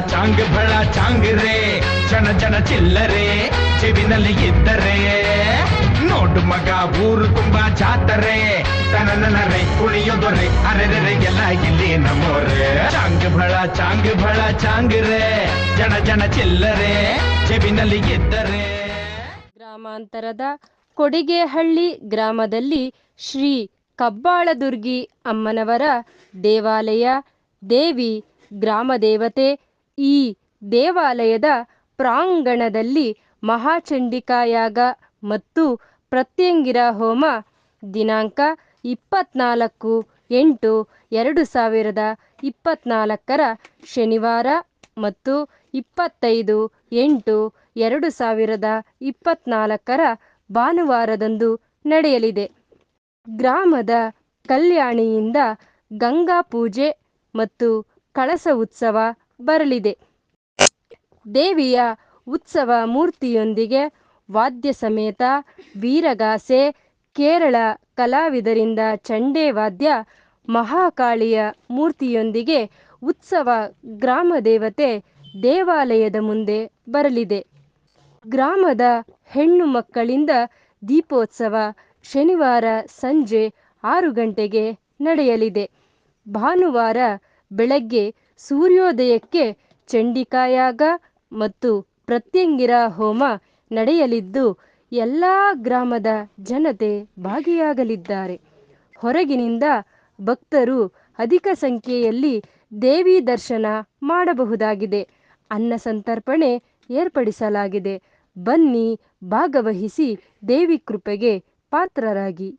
ಚಾಂಗ್ ಭಳ ಚಾಂಗ್ ರೇ, ಜನ ಜನ ಚಿಲ್ಲರೆ ಚೆವಿನಲ್ಲಿ ಇದ್ದರೆ. ನೋಡು ಮಗ, ಊರು ತುಂಬಾ ಜಾತರೆ ತನನರೆ ಕುಣಿಯೋದೊರೆ ಅರೆರೆ ಎಲ್ಲ ಇಲ್ಲಿ ನಮ್ಮೋರೆ. ಚಾಂಗ್ ಭಳ ಚಾಂಗ್ ಭಳ ಚಾಂಗ್ ರೇ, ಜನ ಜನ ಚಿಲ್ಲರೆ ಚೆವಿನಲ್ಲಿ ಇದ್ದರೆ. ಗ್ರಾಮಾಂತರದ ಕೊಡಿಗೆಹಳ್ಳಿ ಗ್ರಾಮದಲ್ಲಿ ಶ್ರೀ ಕಬ್ಬಾಳದುರ್ಗಿ ಅಮ್ಮನವರ ದೇವಾಲಯ, ದೇವಿ ಗ್ರಾಮದೇವತೆ ಈ ದೇವಾಲಯದ ಪ್ರಾಂಗಣದಲ್ಲಿ ಮಹಾಚಂಡಿಕಾಯಾಗ ಮತ್ತು ಪ್ರತ್ಯಂಗಿರ ಹೋಮ ದಿನಾಂಕ ಇಪ್ಪತ್ನಾಲ್ಕು ಎಂಟು ಎರಡು ಸಾವಿರದ ಇಪ್ಪತ್ನಾಲ್ಕರ ಶನಿವಾರ ಮತ್ತು ಇಪ್ಪತ್ತೈದು ಎಂಟು ಎರಡು ಸಾವಿರದ ಇಪ್ಪತ್ನಾಲ್ಕರ ಭಾನುವಾರದಂದು ನಡೆಯಲಿದೆ. ಗ್ರಾಮದ ಕಲ್ಯಾಣಿಯಿಂದ ಗಂಗಾ ಪೂಜೆ ಮತ್ತು ಕಳಸ ಉತ್ಸವ ಬರಲಿದೆ. ದೇವಿಯ ಉತ್ಸವ ಮೂರ್ತಿಯೊಂದಿಗೆ ವಾದ್ಯ ಸಮೇತ ವೀರಗಾಸೆ, ಕೇರಳ ಕಲಾವಿದರಿಂದ ಚಂಡೆ ವಾದ್ಯ, ಮಹಾಕಾಳಿಯ ಮೂರ್ತಿಯೊಂದಿಗೆ ಉತ್ಸವ ಗ್ರಾಮ ದೇವತೆ ದೇವಾಲಯದ ಮುಂದೆ ಬರಲಿದೆ. ಗ್ರಾಮದ ಹೆಣ್ಣು ಮಕ್ಕಳಿಂದ ದೀಪೋತ್ಸವ ಶನಿವಾರ ಸಂಜೆ ಆರು ಗಂಟೆಗೆ ನಡೆಯಲಿದೆ. ಭಾನುವಾರ ಬೆಳಗ್ಗೆ ಸೂರ್ಯೋದಯಕ್ಕೆ ಚಂಡಿಕಾಯಾಗ ಮತ್ತು ಪ್ರತ್ಯಂಗಿರ ಹೋಮ ನಡೆಯಲಿದ್ದು, ಎಲ್ಲ ಗ್ರಾಮದ ಜನತೆ ಭಾಗಿಯಾಗಲಿದ್ದಾರೆ. ಹೊರಗಿನಿಂದ ಭಕ್ತರು ಅಧಿಕ ಸಂಖ್ಯೆಯಲ್ಲಿ ದೇವಿ ದರ್ಶನ ಮಾಡಬಹುದಾಗಿದೆ. ಅನ್ನ ಸಂತರ್ಪಣೆ ಏರ್ಪಡಿಸಲಾಗಿದೆ. ಬನ್ನಿ ಭಾಗವಹಿಸಿ ದೇವಿ ಕೃಪೆಗೆ ಪಾತ್ರರಾಗಿ.